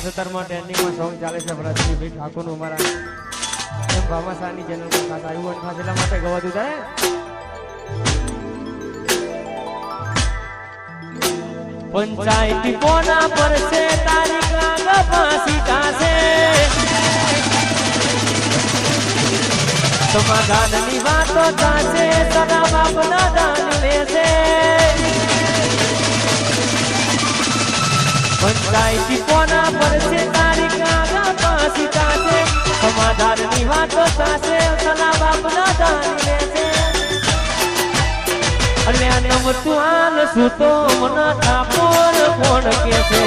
આ સત્તરમાં ટ્રેન્ડિંગમાં સોંગ ચાલે છે ભરતજીભાઈ ઠાકોરનું અમારા એમ ભામાશાહની ચેનલ પર ખાસ આવ્યું અને ખાસ એટલા માટે ગવાતું થાય પંચાયતી કોના પર છે? તારી આગળ ફાંસી કાશે સમાધાનની વાતો કાસે સદા બાપના દાન લેશે. પંચાયતી કોના પર છે? સમાધાનની વાતો થશે સદા બાપના મન કોણ કે છે?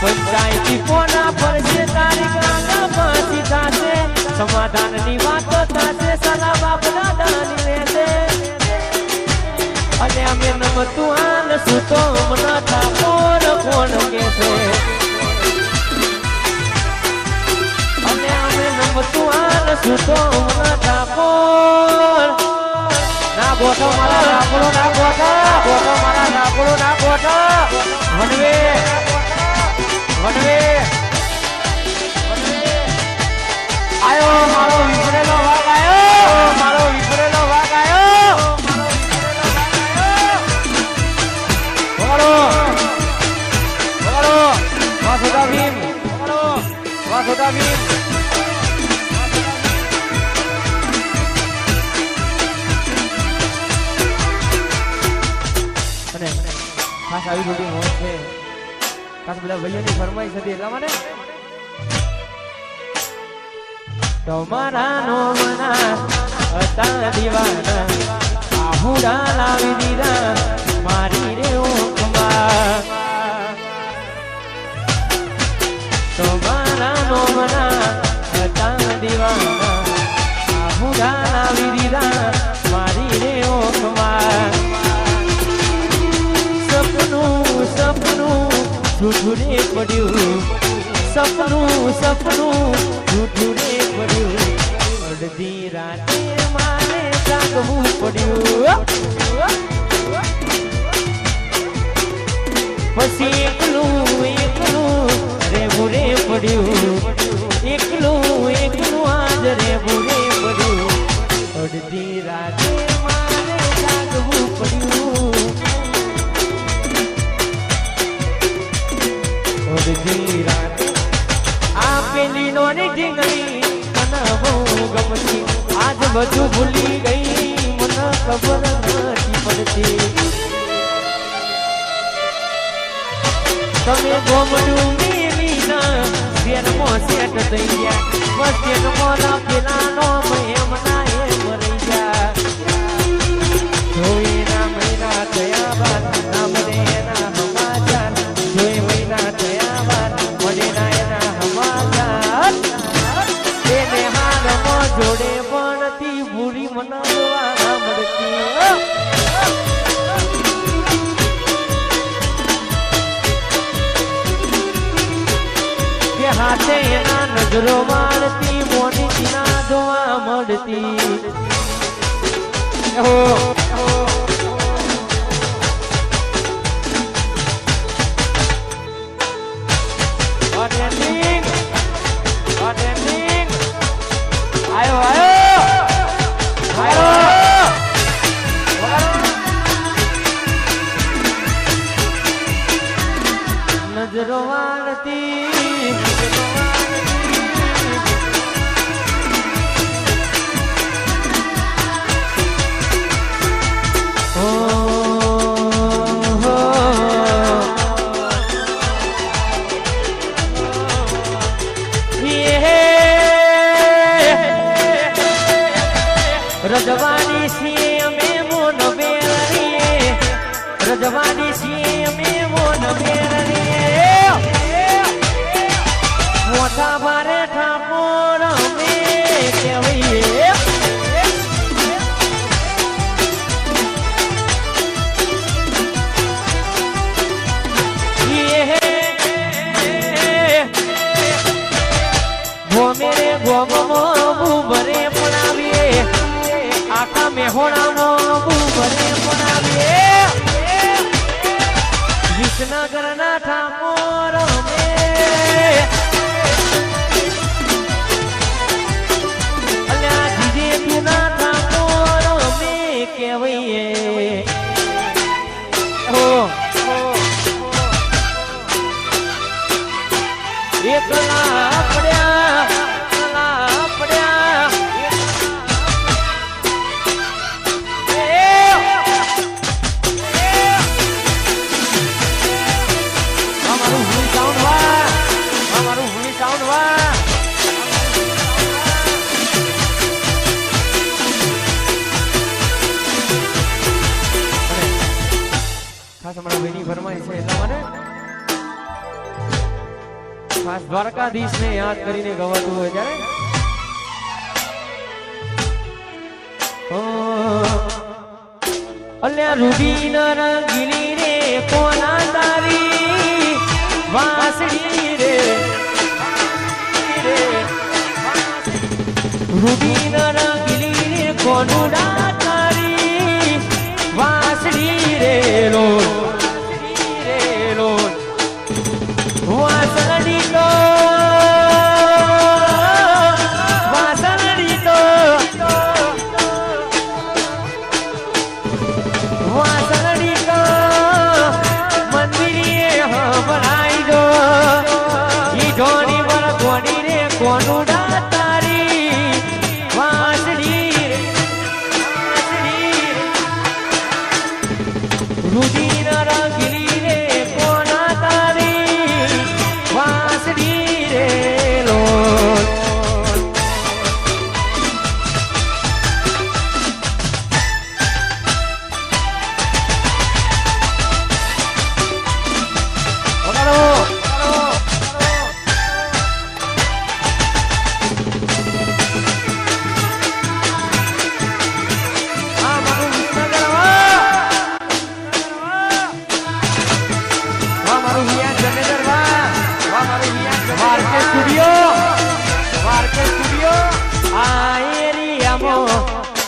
પંચાયતી કોના અને સુતો મનાતા ઠાકોર કોણ કે છે? અને અમે નમતું હાલ સુતો મનાતા ઠાકોર ના ગોઠો મારા રાખડો ના ગોઠો ગોઠો મારા રાખડો ના ગોઠો વનવે વનવે આવી બધી મોજ છે. ખાસ બધા ભાઈઓની ફરમાઈશ હતી, એટલા માટે? તમારા નો મના હતા દીવાના આહુડા લાવી જૂઠું રે પડ્યું સપનું સપનું જૂઠું રે પડ્યું અડધી રાતે મારે જાગવું પડ્યું પછી એકલું એકલું રેવું રે પડ્યું એકલું એકલું આજ રેવું રે પડ્યું અડધી રાતે બધું ભૂલી ગઈ. મને ખબર નથી પડતી. તમે ગોમડું મેલી ના સેટ થઈ ગયા. પેલા નો એમ નજરો મારતી મોની ના જોવા મળતી. વિસનગરના હો એકલા પડ્યા ખાસ દ્વારકાધીશ ને યાદ કરીને ગવાતું હોય ત્યારે? અલ્યા રૂડી ન રે, કોના તારી વાસડી રે? રૂડી ન રે, કોનું તારી વાસડી રે લો રે લો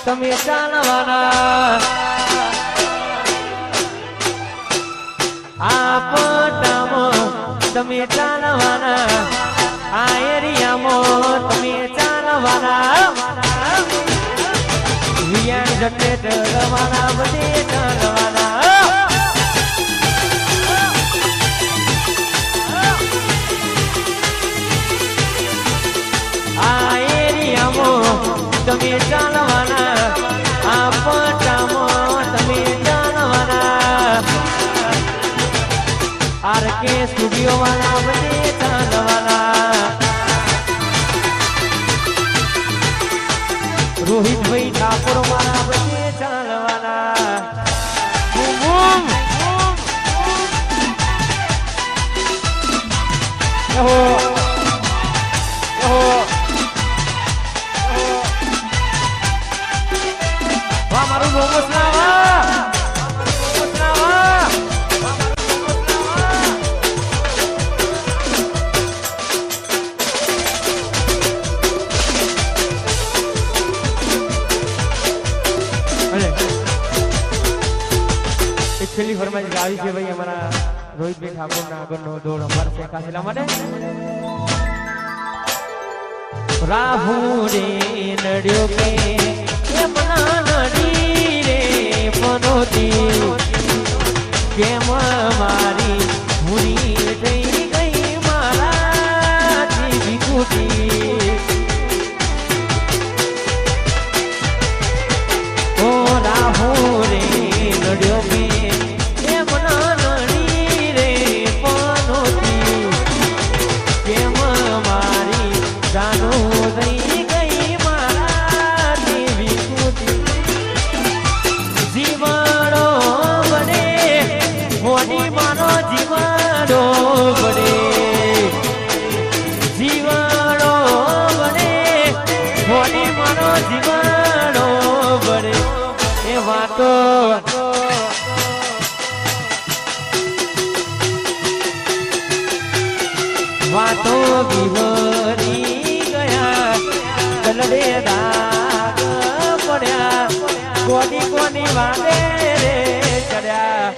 તમે જાણવાના આ પટામાં તમે જાણવાના આ એરિયામાં તમે જાણવાના વિયાણ જમેદર રવાના બધે એરિયામાં તમે ચાલવાના રોહિતભાઈ ઠાકોર મારા બધે ચાલવાના. બૂમ, આવી છે ભાઈ અમારા રોહિતભાઈ ઠાકોરના આગળનો દોડ અમારા શેખા છેલ્લા માટે. રાહુ રે નડ્યો કે, એમના નડી કોની કોની વાદે રે ચડ્યા?